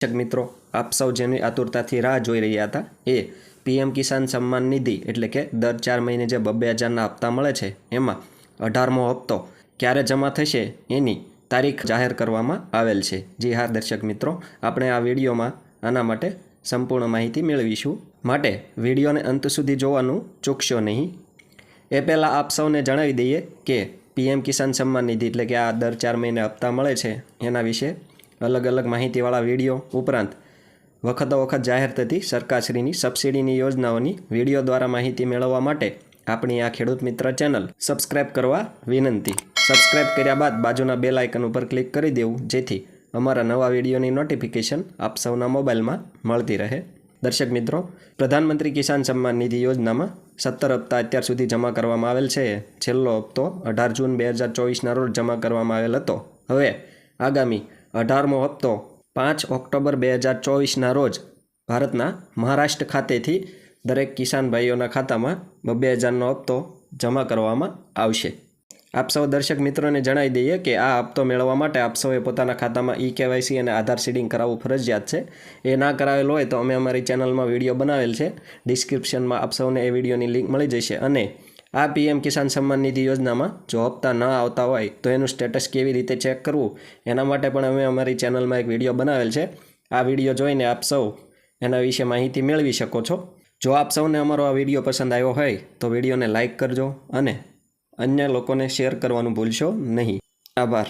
દર્શક મિત્રો, આપ સૌ જેની આતુરતાથી રાહ જોઈ રહ્યા હતા. એ પીએમ કિસાન સન્માન નિધિ એટલે કે દર ચાર મહિને જે બબ્બે હજારના હપ્તા મળે છે, એમાં અઢારમો હપ્તો ક્યારે જમા થશે એની તારીખ જાહેર કરવામાં આવેલ છે. જી હા, દર્શક મિત્રો, આપણે આ વિડીયોમાં આના માટે સંપૂર્ણ માહિતી મેળવીશું. માટે વિડીયોને અંત સુધી જોવાનું ચૂકશો નહીં. એ પહેલાં આપ સૌને જણાવી દઈએ કે પીએમ કિસાન સન્માન નિધિ એટલે કે આ દર ચાર મહિને હપ્તા મળે છે, એના વિશે અલગ અલગ માહિતીવાળા વીડિયો ઉપરાંત વખતો વખત જાહેર થતી સરકારશ્રીની સબસિડીની યોજનાઓની વીડિયો દ્વારા માહિતી મેળવવા માટે આપણી આ ખેડૂત મિત્ર ચેનલ સબસ્ક્રાઇબ કરવા વિનંતી. સબસ્ક્રાઇબ કર્યા બાદ બાજુના બેલ આઇકન ઉપર ક્લિક કરી દેવું, જેથી અમારા નવા વિડીયોની નોટિફિકેશન આપ સૌના મોબાઈલમાં મળતી રહે. દર્શક મિત્રો, પ્રધાનમંત્રી કિસાન સન્માન નિધિ યોજનામાં સત્તર હપ્તા અત્યાર સુધી જમા કરવામાં આવેલ છે. છેલ્લો હપ્તો અઢાર જૂન બે હજાર ચોવીસના રોજ જમા કરવામાં આવેલ હતો. હવે આગામી અઢારમો હપ્તો, પાંચ ઓક્ટોબર બે હજાર ચોવીસના રોજ ભારતના મહારાષ્ટ્ર ખાતેથી દરેક કિસાન ભાઈઓના ખાતામાં બબ્બે હજારનો હપ્તો જમા કરવામાં આવશે. આપ સૌ દર્શક મિત્રોને જણાવી દઈએ કે આ હપ્તો મેળવવા માટે આપ સૌએ પોતાના ખાતામાં ઈ કેવાયસી અને આધાર સીડિંગ કરાવવું ફરજિયાત છે. એ ના કરાવેલ હોય તો અમે અમારી ચેનલમાં વીડિયો બનાવેલ છે. ડિસ્ક્રિપ્શનમાં આપ સૌને એ વિડીયોની લિંક મળી જશે અને આ પીએમ કિસાન સન્માન નિધિ યોજનામાં જો હપ્તા ન આવતા હોય તો એનું સ્ટેટસ કેવી રીતે ચેક કરવું એના માટે પણ અમે અમારી ચેનલમાં એક વીડિયો બનાવેલ છે. આ વીડિયો જોઈને આપ સૌ એના વિશે માહિતી મેળવી શકો છો. જો આપ સૌને અમારો આ વીડિયો પસંદ આવ્યો હોય તો વિડીયોને લાઇક કરજો અને અન્ય લોકોને શેર કરવાનું ભૂલશો નહીં. આભાર.